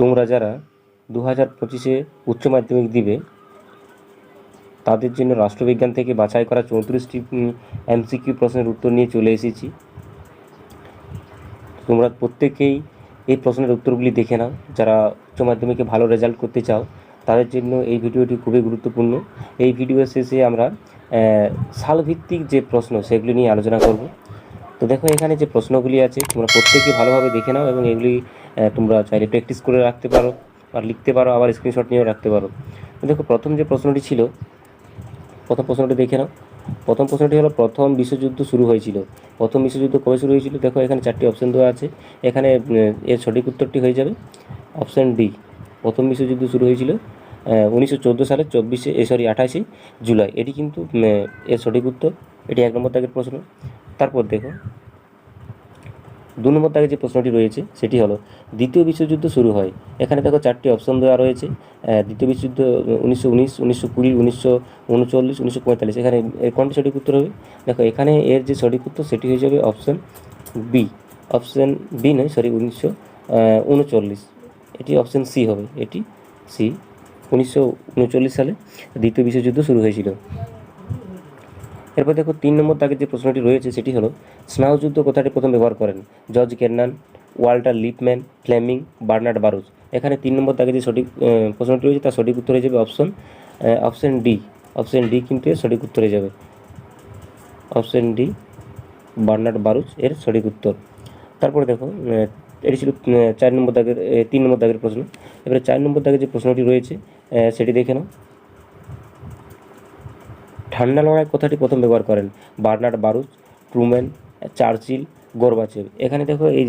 তোমরা যারা দু হাজার পঁচিশে উচ্চ মাধ্যমিক দিবে, তাদের জন্য রাষ্ট্রবিজ্ঞান থেকে বাছাই করা চৌত্রিশটি এমসিকিউ প্রশ্নের উত্তর নিয়ে চলে এসেছি। তোমরা প্রত্যেকেই এই প্রশ্নের উত্তরগুলি দেখে নাও। যারা উচ্চ মাধ্যমিকে ভালো রেজাল্ট করতে চাও, তাদের জন্য এই ভিডিওটি খুবই গুরুত্বপূর্ণ। এই ভিডিও শেষে আমরা সালভিত্তিক যে প্রশ্ন, সেগুলি নিয়ে আলোচনা করব। তো দেখো, এখানে যে প্রশ্নগুলি আছে, তোমরা প্রত্যেকে ভালোভাবে দেখে নাও এবং এগুলি তোমরা চাইলে প্র্যাকটিস করে রাখতে পারো আর লিখতে পারো, আবার স্ক্রিনশট নিয়েও রাখতে পারো। তো দেখো, প্রথম যে প্রশ্নটি ছিল, প্রথম প্রশ্নটি দেখে নাও। প্রথম প্রশ্নটি হলো, প্রথম বিশ্বযুদ্ধ শুরু হয়েছিল। প্রথম বিশ্বযুদ্ধ কবে শুরু হয়েছিল? দেখো, এখানে চারটি অপশন দেওয়া আছে। এখানে, এর সঠিক উত্তরটি হয়ে যাবে। অপশন ডি প্রথম বিশ্বযুদ্ধ শুরু হয়েছিল উনিশশো চোদ্দ সালের চব্বিশে সরি আঠাশে জুলাই। এটি কিন্তু এর সঠিক উত্তর। এটি এক নম্বর দাগের প্রশ্ন। তারপর দেখো দু নম্বর দাগে যে প্রশ্নটি রয়েছে, সেটি হলো, দ্বিতীয় বিশ্বযুদ্ধ শুরু হয়। এখানে দেখো চারটি অপশন দেওয়া রয়েছে। দ্বিতীয় বিশ্বযুদ্ধ উনিশশো উনিশ, উনিশশো কুড়ি, উনিশশো উনচল্লিশ, উনিশশো পঁয়তাল্লিশ। এখানে এর কোনটি সঠিক উত্তর হবে? দেখো, এখানে এর যে সঠিক উত্তর, সেটি হয়ে যাবে অপশন বি অপশন বি নয় সরি উনিশশো উনচল্লিশ। এটি অপশন সি হবে। এটি সি উনিশশো উনচল্লিশ সালে দ্বিতীয় বিশ্বযুদ্ধ শুরু হয়েছিল। এরপর দেখো তিন নম্বর দাগের যে প্রশ্নটি রয়েছে সেটি হলো স্নায়ুযুদ্ধ কথাটি প্রথম ব্যবহার করেন George Kennan, Walter Lippmann, Fleming, Bernard Baruch. এখানে তিন নম্বর তাকে যে সঠিক প্রশ্নটি রয়েছে তার সঠিক উত্তর হয়ে যাবে option option D. Option D কিন্তু এর সঠিক উত্তর হয়ে যাবে। অপশন ডি, বার্নার্ড বারুজ এর সঠিক উত্তর। তারপরে দেখো এটি ছিল চার নম্বর দাগের তিন নম্বর দাগের প্রশ্ন। এবারে চার নম্বর দাগের যে প্রশ্নটি রয়েছে সেটি দেখে নাও। ঠান্ডা লড়াই কথাটি প্রথম ব্যবহার করেন Bernard Baruch Truman Churchill, Gorbachev. এখানে দেখো এই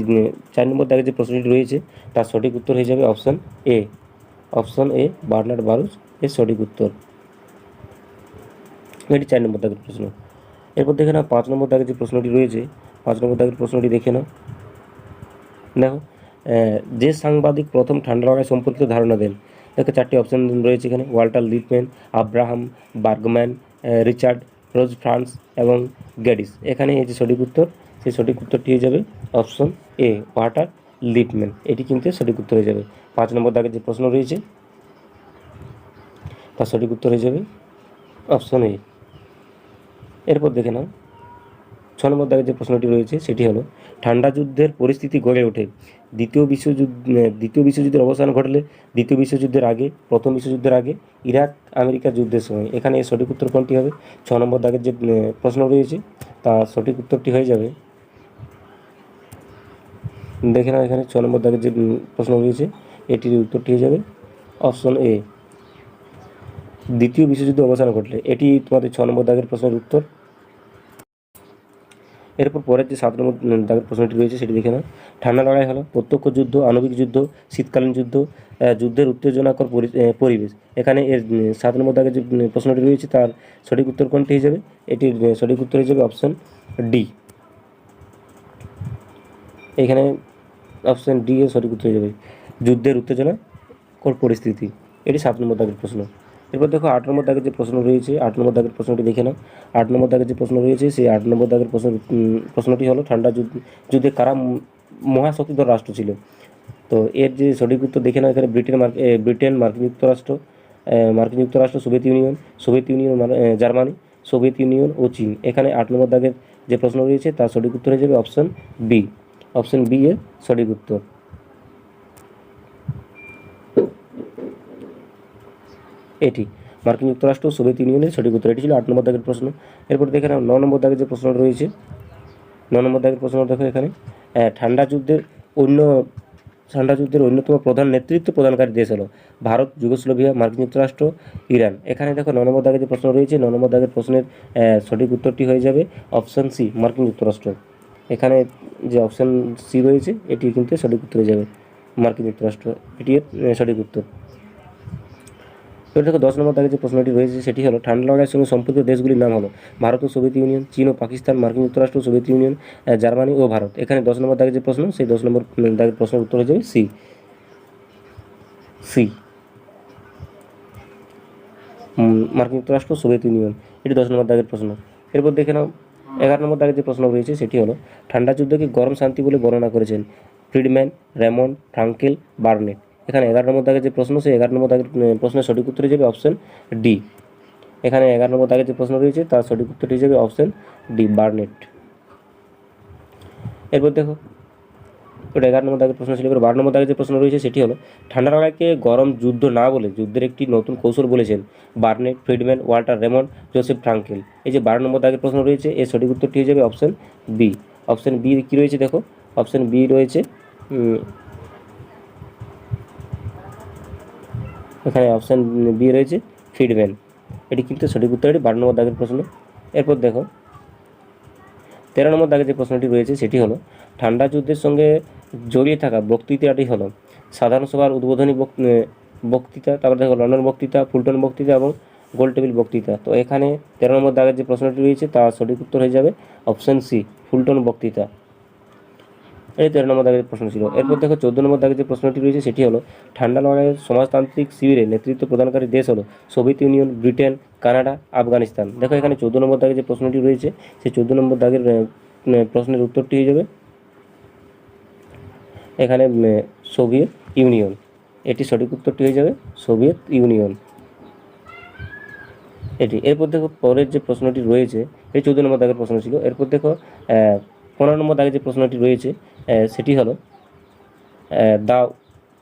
চার নম্বর দাগে যে প্রশ্নটি রয়েছে, তার সঠিক উত্তর হয়ে যাবে option A. Option A, Bernard Baruch এর সঠিক উত্তর। এটি চার নম্বর দাগের প্রশ্ন। এরপর দেখে নাও, পাঁচ নম্বর দাগের যে প্রশ্নটি রয়েছে, পাঁচ নম্বর দাগের প্রশ্নটি দেখে নাও। দেখো যে সাংবাদিক প্রথম ঠান্ডা লড়াই সম্পর্কিত ধারণা দেন, দেখো চারটি অপশান রয়েছে এখানে, Walter Lippmann Abraham Bergman Richard Rose France এবং গ্যাডিস এখানে এই যে সঠিক উত্তর, সেই সঠিক উত্তরটি হয়ে যাবে অপশন এ, ওয়াটার লিপম্যান। এটি কিন্তু সঠিক উত্তর হয়ে যাবে। পাঁচ নম্বর দাগের যে প্রশ্ন রয়েছে, তার সঠিক উত্তর হয়ে যাবে অপশন এ। এরপর দেখে নাও। ছ নম্বর দাগের যে প্রশ্নটি রয়েছে, সেটি হলো, ঠান্ডা যুদ্ধের পরিস্থিতি গড়ে ওঠে। দ্বিতীয় বিশ্বযুদ্ধ দ্বিতীয় বিশ্বযুদ্ধের অবসান ঘটলে, দ্বিতীয় বিশ্বযুদ্ধের আগে, প্রথম বিশ্বযুদ্ধের আগে, ইরাক, আমেরিকা যুদ্ধের সময়। এখানে সঠিক উত্তর কোনটি হবে? ছ নম্বর দাগের যে প্রশ্ন রয়েছে, তার সঠিক উত্তরটি হয়ে যাবে। দেখে নাও এখানে ছ নম্বর দাগের যে প্রশ্ন রয়েছে, এটির উত্তরটি হয়ে যাবে। অপশন এ, দ্বিতীয় বিশ্বযুদ্ধ অবসান ঘটলে। এটি তোমাদের ছ নম্বর দাগের প্রশ্নের উত্তর। এরপর পরের যে সাত নম্বর দাগের প্রশ্নটি রয়েছে সেটি দেখে নাও। ঠান্ডা লড়াই হলো, প্রত্যক্ষ যুদ্ধ, আণবিক যুদ্ধ, শীতকালীন যুদ্ধ যুদ্ধের উত্তেজনাকর পরিবেশ। এখানে এর সাত নম্বর দাগের যে প্রশ্নটি রয়েছে তার সঠিক উত্তর কোনটি হিসেবে? এটির সঠিক উত্তর হিসেবে অপশন ডি। এখানে অপশন ডি এর সঠিক উত্তর যাবে যুদ্ধের উত্তেজনাকর পরিস্থিতি। এটি সাত নম্বর দাগের প্রশ্ন। এরপর দেখো আট নম্বর দাগের যে প্রশ্ন রয়েছে আট নম্বর দাগের প্রশ্নটি দেখে নাও। আট নম্বর দাগের যে প্রশ্ন রয়েছে সেই আট নম্বর দাগের প্রশ্ন প্রশ্নটি হলো ঠান্ডা যুদ্ধ কারা মহাশক্তিধর রাষ্ট্র ছিল? তো এর যে সঠিক উত্তর দেখে নাও এখানে ব্রিটেন ব্রিটেন মার্কিন যুক্তরাষ্ট্র মার্কিন যুক্তরাষ্ট্র সোভিয়েত ইউনিয়ন সোভিয়েত ইউনিয়ন মানে, জার্মানি সোভিয়েত ইউনিয়ন ও চীন। এখানে আট নম্বর দাগের যে প্রশ্ন রয়েছে তার সঠিক উত্তর হয়ে যাবে অপশন বি। অপশন বি এর সঠিক উত্তর। এটি। মার্কিন যুক্তরাষ্ট্র, সোভিয়েত ইউনিয়নের সঠিক উত্তর এটি ছিল আট নম্বর দাগের প্রশ্ন। এরপর দেখে নাও, ন নম্বর দাগের যে প্রশ্ন রয়েছে, ন নম্বর দাগের প্রশ্ন দেখো এখানে। ঠান্ডা যুদ্ধের অন্য, ঠান্ডা যুদ্ধের অন্যতম প্রধান নেতৃত্ব প্রদানকারী দেশ হলো ভারত, যুগোস্লোভিয়া, মার্কিন যুক্তরাষ্ট্র, ইরান। এখানে দেখো, ন নম্বর দাগের যে প্রশ্ন রয়েছে, ন নম্বর দাগের প্রশ্নের সঠিক উত্তরটি হয়ে যাবে অপশান সি, মার্কিন যুক্তরাষ্ট্র। এখানে যে অপশন সি রয়েছে, এটি কিন্তু সঠিক উত্তর হয়ে যাবে। মার্কিন যুক্তরাষ্ট্র এটি সঠিক উত্তর। এবার দেখো দশ নম্বর দাগে যে প্রশ্নটি রয়েছে, সেটি হলো, ঠান্ডা লড়াইয়ের সঙ্গে সম্পর্কিত দেশগুলির নাম হলো, ভারত ও সোভিয়েত ইউনিয়ন, চীন ও পাকিস্তান, মার্কিন যুক্তরাষ্ট্র সোভিয়েত ইউনিয়ন জার্মানি ও ভারত। এখানে দশ নম্বর দাগে যে প্রশ্ন, সেই দশ নম্বর দাগের প্রশ্নের উত্তর হয়ে যাবে সি। সি। মার্কিন যুক্তরাষ্ট্র সোভিয়েত ইউনিয়ন, এটি দশ নম্বর দাগের প্রশ্ন। এরপর দেখে নাও, এগারো নম্বর দাগের যে প্রশ্ন রয়েছে, সেটি হলো, ঠান্ডা যুদ্ধকে গরম শান্তি বলে বর্ণনা করেছেন, ফ্রিডম্যান রেমন্ড ফ্রাঙ্কেল বার্নেট। এখানে এগারো নম্বর দাগের যে প্রশ্ন সেই এগারো নম্বর দাগের প্রশ্নের সঠিক উত্তর হিসেবে অপশন ডি এখানে এগারো নম্বর দাগের যে প্রশ্ন রয়েছে তার সঠিক উত্তরটি হিসেবে অপশন ডি বার্নেট এরপর দেখো, ওটা এগারো নম্বর দাগের প্রশ্ন ছিল, এবার বারো নম্বর দাগের যে প্রশ্ন রয়েছে সেটি হলো, ঠান্ডা লাগাকে গরম যুদ্ধ না বলে যুদ্ধের একটি নতুন কৌশল বলেছেন Barnet, Friedman, Walter Raymond Joseph Frankel এই যে বারো নম্বর দাগের প্রশ্ন রয়েছে, এর সঠিক উত্তরটি হয়ে যাবে অপশন বি অপশন বি কী রয়েছে দেখো অপশন বি রয়েছে এখানে অপশান বি রয়েছে ফিডম্যান এটি কিন্তু সঠিক উত্তর এটি বারো নম্বর দাগের প্রশ্ন। এরপর দেখো, তেরো নম্বর দাগের যে প্রশ্নটি রয়েছে সেটি হলো, ঠান্ডা যুদ্ধের সঙ্গে জড়িয়ে থাকা বক্তৃতাটি হলো, সাধারণ সভার উদ্বোধনী বক- বক্তৃতা, তারপর দেখো লন্ডন বক্তৃতা, ফুলটন বক্তৃতা এবং গোল টেবিল বক্তৃতা। তো এখানে তেরো নম্বর দাগের যে প্রশ্নটি রয়েছে, তার সঠিক উত্তর হয়ে যাবে অপশান সি ফুলটন বক্তৃতা। এই তেরো নম্বর দাগের প্রশ্ন ছিল। এরপর দেখো চোদ্দ নম্বর দাগের যে প্রশ্নটি রয়েছে, সেটি হলো, ঠান্ডা লড়াইয়ের সমাজতান্ত্রিক শিবিরে নেতৃত্ব প্রদানকারী দেশ হলো Soviet Union, Britain, Canada, Afghanistan. দেখো এখানে চোদ্দ নম্বর দাগের যে প্রশ্নটি রয়েছে, সেই চোদ্দ নম্বর দাগের প্রশ্নের উত্তরটি হয়ে যাবে। এখানে সোভিয়েত ইউনিয়ন। এটি সঠিক উত্তরটি হয়ে যাবে, সোভিয়েত ইউনিয়ন। এটি। এরপর দেখো পরের যে প্রশ্নটি রয়েছে, এই চৌদ্দ নম্বর দাগের প্রশ্ন ছিল। এরপর দেখো পনেরো নম্বর দাগের যে প্রশ্নটি রয়েছে সেটি হলো দ্য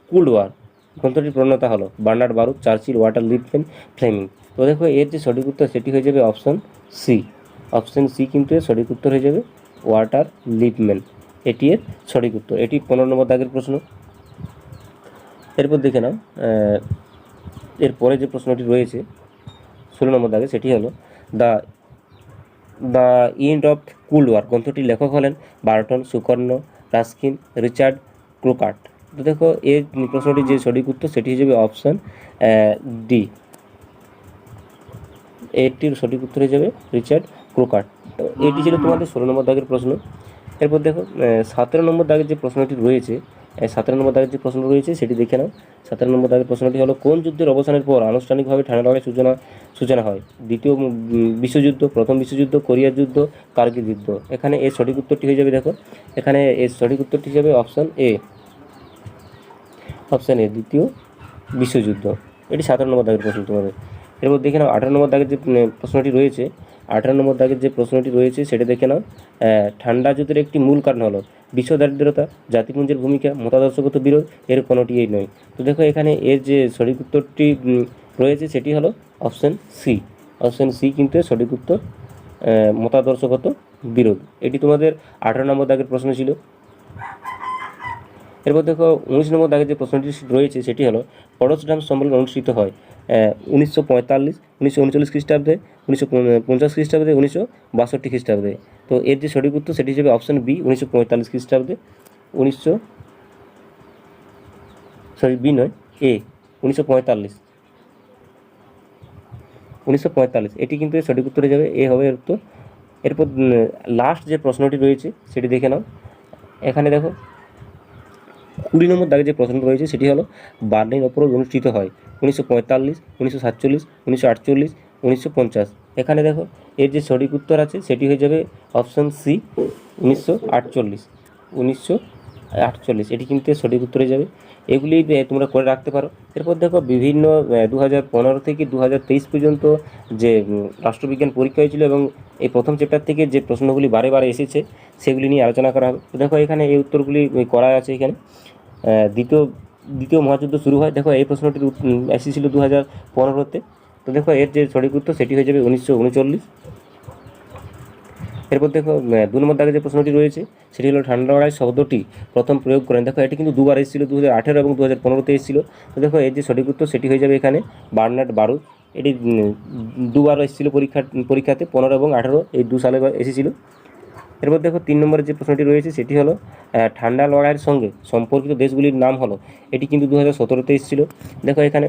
কুল্ড ওয়ার, গ্রন্থটির প্রণতা হলো, বার্নার্ড বারুদ চার্চিল ওয়াটার লিপম্যান ফ্লেমিং। তো দেখো, এর যে সঠিক উত্তর, সেটি হয়ে যাবে অপশন সি অপশন সি কিন্তু এর সঠিক উত্তর হয়ে যাবে ওয়াটার লিপম্যান এটি এর সঠিক উত্তর। এটি পনেরো নম্বর দাগের প্রশ্ন। এরপর দেখে নাও এরপরে যে প্রশ্নটি রয়েছে, ষোলো নম্বর দাগে সেটি হলো, the the end of cold war গ্রন্থটির লেখক হলেন Burton Sukarno, Ruskin, Richard Crockatt. তো দেখো, এই প্রশ্নটির যে সঠিক উত্তর, সেটি হিসেবে অপশান ডি। এটির সঠিক উত্তর হিসেবে রিচার্ড ক্রুকার্ট। তো এটি ছিল তোমাদের ষোলো নম্বর দাগের প্রশ্ন। এরপর দেখো সতেরো নম্বর দাগের যে প্রশ্নটি রয়েছে সতেরো নম্বর দাগের যে প্রশ্ন রয়েছে, সেটি দেখে নাও। সতেরো নম্বর দাগের প্রশ্নটি হলো, কোন যুদ্ধের অবসানের পর আনুষ্ঠানিকভাবে ঠান্ডা লড়াই সূচনা সূচনা হয়? দ্বিতীয় বিশ্বযুদ্ধ, প্রথম বিশ্বযুদ্ধ, কোরিয়ার যুদ্ধ, কার্গিল যুদ্ধ। এখানে এর সঠিক উত্তরটি হয়ে যাবে, দেখো। এখানে এর সঠিক উত্তরটি হিসেবে অপশান এ অপশান এ দ্বিতীয় বিশ্বযুদ্ধ। এটি সাতান্ন নম্বর দাগের প্রশ্ন তোমাদের। এরপর দেখে নাও, আঠারো নম্বর দাগের যে প্রশ্নটি রয়েছে, আঠারো নম্বর দাগের যে প্রশ্নটি রয়েছে, সেটা দেখে নাও। ঠান্ডা যুদ্ধের একটি মূল কারণ হলো বিশ্ব দারিদ্রতা জাতিপুঞ্জের ভূমিকা, মতাদর্শগত বিরোধ, এর কোনোটিই নয়। তো দেখো এখানে এর যে সঠিক উত্তরটি রয়েছে, সেটি হলো অপশন সি অপশন সি কিন্তু সঠিক উত্তর মতাদর্শগত বিরোধ। এটি তোমাদের আঠারো নম্বর দাগের প্রশ্ন ছিল। এরপর দেখো উনিশ নম্বর দাগের যে প্রশ্নটি রয়েছে, সেটি হলো পরশুরাম সম্মেলন অনুষ্ঠিত হয় উনিশশো পঁয়তাল্লিশ, উনিশশো উনচল্লিশ খ্রিস্টাব্দে, উনিশশো পঞ্চাশ খ্রিস্টাব্দে, উনিশশো বাষট্টি খ্রিস্টাব্দে। তো এর যে সঠিক উত্তর, সেটি হিসেবে অপশন বি উনিশশো পঁয়তাল্লিশ খ্রিস্টাব্দে, উনিশশো সরি বি নয় এ উনিশশো পঁয়তাল্লিশ। উনিশশো পঁয়তাল্লিশ, এটি কিন্তু সঠিক উত্তরে যাবে এ হবে এর উত্তর। এরপর লাস্ট যে প্রশ্নটি রয়েছে, সেটি দেখে নাও। এখানে দেখো কুড়ি নম্বর দাগে যে প্রশ্ন রয়েছে সেটি হলো বার্লিন অপরাধ অনুষ্ঠিত হয় উনিশশো পঁয়তাল্লিশ, উনিশশো সাতচল্লিশ, উনিশশো আটচল্লিশ, উনিশশো পঞ্চাশ। এখানে দেখো, এর যে সঠিক উত্তর আছে সেটি হয়ে যাবে অপশন সি, উনিশশো আটচল্লিশ উনিশশো আটচল্লিশ। এটি কিন্তু সঠিক উত্তরে যাবে। এগুলি তোমরা করে রাখতে পারো। এরপর দেখো, বিভিন্ন দু হাজার পনেরো থেকে দু হাজার তেইশ পর্যন্ত যে রাষ্ট্রবিজ্ঞান পরীক্ষা হয়েছিল এবং এই প্রথম চ্যাপ্টার থেকে যে প্রশ্নগুলি বারে বারে এসেছে, সেগুলি নিয়ে আলোচনা করা হবে। দেখো, এখানে এই উত্তরগুলি করা আছে এখানে। দ্বিতীয় দ্বিতীয় মহাযুদ্ধ শুরু হয়। দেখো, এই প্রশ্নটির এসেছিল দু হাজার পনেরোতে। তো দেখো, এর যে সঠিক উত্তর, সেটি হয়ে যাবে উনিশশো উনচল্লিশ। এরপর দেখো দু নম্বর দাগে যে প্রশ্নটি রয়েছে, সেটি হলো ঠান্ডা লড়াই শব্দটি প্রথম প্রয়োগ করেন। দেখো, এটি কিন্তু দুবার এসেছিল দু হাজার আঠেরো এবং দু হাজার পনেরোতে এসেছিল। তো দেখো, এর যে সঠিক উত্তর, সেটি হয়ে যাবে এখানে বার্নার্ড বারুদ এটি দুবার এসেছিল পরীক্ষা, পরীক্ষাতে, পনেরো এবং আঠেরো, এই দু সালে এসেছিল। এরপর দেখো তিন নম্বরের যে প্রশ্নটি রয়েছে, সেটি হলো ঠান্ডা লড়াইয়ের সঙ্গে সম্পর্কিত দেশগুলির নাম হলো, এটি কিন্তু দু হাজার সতেরোতে এসেছিল। দেখো এখানে,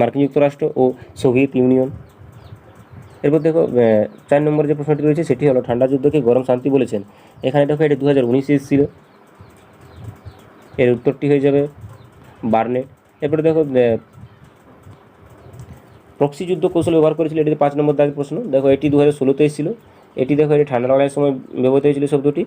মার্কিন যুক্তরাষ্ট্র ও সোভিয়েত ইউনিয়ন। এরপর দেখো চার নম্বরের যে প্রশ্নটি রয়েছে, সেটি হলো, ঠান্ডা যুদ্ধকে গরম শান্তি বলেছেন। এখানে দেখো, এটি দু হাজার উনিশে এসেছিল। এর উত্তরটি হয়ে যাবে বার্নেট এরপরে দেখো প্রক্সি যুদ্ধ কৌশল ব্যবহার করেছিল এটি পাঁচ নম্বর দাগের প্রশ্ন। দেখো, এটি দু হাজার ষোলোতে এসেছিল। এটি দেখো, এটি ঠান্ডা লড়াইয়ের সময় ব্যবহৃত হয়েছিল শব্দটি।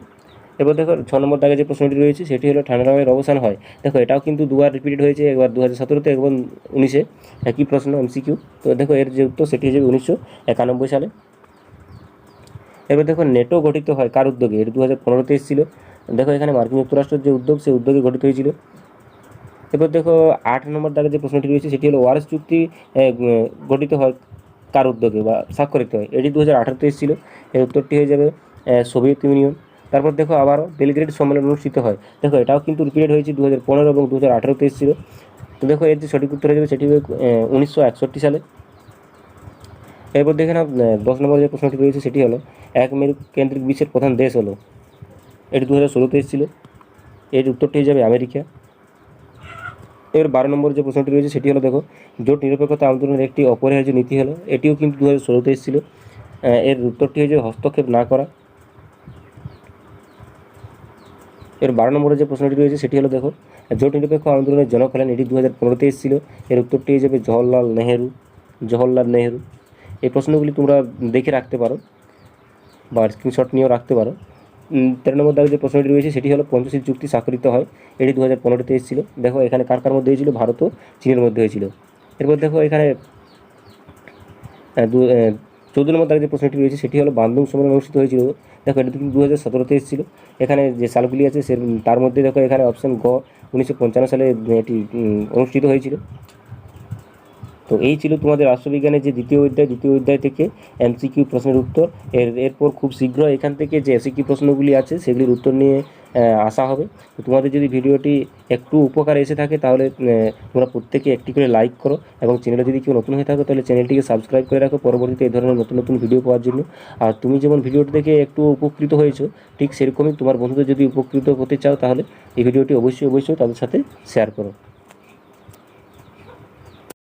এবার দেখো, ছ নম্বর দাগে যে প্রশ্নটি রয়েছে, সেটি হলো ঠান্ডা রঙের অবসান হয়। দেখো, এটাও কিন্তু দুবার রিপিটেড হয়েছে, একবার দু হাজার সতেরোতে এবং উনিশে। একই প্রশ্ন এমসিকিউ তো দেখো, এর যে উত্তর, সেটি হয়ে যাবে উনিশশো একানব্বই সালে। এবার দেখো, নেটো গঠিত হয় কার উদ্যোগে? এটি দু হাজার পনেরোতে এসেছিল। দেখো, এখানে মার্কিন যুক্তরাষ্ট্রের যে উদ্যোগ, সেই উদ্যোগে গঠিত হয়েছিল। এবার দেখো, আট নম্বর দাগে যে প্রশ্নটি রয়েছে, সেটি হলো ওয়ারেস চুক্তি গঠিত হয় কার উদ্যোগে বা স্বাক্ষরিত হয়? এটি দু হাজার আঠারোতে এর উত্তরটি হয়ে যাবে সোভিয়েত ইউনিয়ন। তারপর দেখো আবারও বেলগ্রেড সম্মেলন অনুষ্ঠিত হয়। দেখো এটাও কিন্তু রিপিটেড হয়েছে দু হাজার পনেরো এবং দু হাজার আঠারোতে তো দেখো এর যে সঠিক উত্তর হয়ে যাবে সেটি হবে উনিশশো একষট্টি সালে। এরপর দেখে না দশ নম্বর যে প্রশ্নটি রয়েছে সেটি হলো, এক মেরু কেন্দ্রিক বিশ্বের প্রধান দেশ হলো। এটি দু হাজার ষোলোতে এসেছিল এর উত্তরটি হয়ে যাবে আমেরিকা। এর বারো নম্বর যে প্রশ্নটি রয়েছে সেটি হলো, দেখো, জোট নিরপেক্ষতা আন্দোলনের একটি অপরিহার্য নীতি হলো, এটিও কিন্তু দু হাজার ষোলোতে এসেছিল। এর উত্তরটি হয়ে যাবে হস্তক্ষেপ না করা। এর বারো নম্বরে যে প্রশ্নটি রয়েছে সেটি হলো, দেখো, জোট নিরপেক্ষ আন্দোলনের জনক হলেন এটি দু হাজার পনেরোতে এসেছিল। এর উত্তরটি হয়ে যাবে জওহরলাল নেহেরু জওহরলাল নেহেরু। এই প্রশ্নগুলি তোমরা দেখে রাখতে পারো বা স্ক্রিনশট নিয়েও রাখতে পারো। তেরো নম্বর দাগে যে প্রশ্নটি রয়েছে, সেটি হলো পঞ্চশীল চুক্তি স্বাক্ষরিত হয়। এটি দু হাজার পনেরোতে এসেছিল। দেখো, এখানে কার কার মধ্যে হয়েছিল? ভারত ও চীনের মধ্যে হয়েছিল। এরপর দেখো, এখানে চৌদ্দ নম্বর দাগে যে প্রশ্নটি রয়েছে, সেটি হলো বান্দুং সম্মেলন অনুষ্ঠিত হয়েছিল। দেখো, এটা কিন্তু দু হাজার সতেরোতে এসেছিল। এখানে যে সালগুলি আছে, সে, তার মধ্যে দেখো, এখানে অপশন গ, উনিশশো পঞ্চান্ন সালে এটি অনুষ্ঠিত হয়েছিল। তো এই ছিল তোমাদের রাষ্ট্রবিজ্ঞানের যে দ্বিতীয় অধ্যায় দ্বিতীয় অধ্যায় থেকে এমসিকিউ প্রশ্নের উত্তর। এর, এরপর খুব শীঘ্র এখান থেকে যে এসিকিউ প্রশ্নগুলি আছে, সেগুলির উত্তর নিয়ে আসা হবে। তো তোমাদের যদি ভিডিওটি একটু উপকার এসে থাকে, তাহলে তোমরা প্রত্যেকে একটি করে লাইক করো এবং চ্যানেলে যদি কেউ নতুন হয়ে থাকো, তাহলে চ্যানেলটিকে সাবস্ক্রাইব করে রাখো। পরবর্তীতে এই ধরনের নতুন নতুন ভিডিও পাওয়ার জন্য। আর তুমি যেমন ভিডিওটি দেখে একটু উপকৃত হয়েছো, ঠিক সেরকমই তোমার বন্ধুদের যদি উপকৃত হতে চাও, তাহলে এই ভিডিওটি অবশ্যই অবশ্যই তাদের সাথে শেয়ার করো।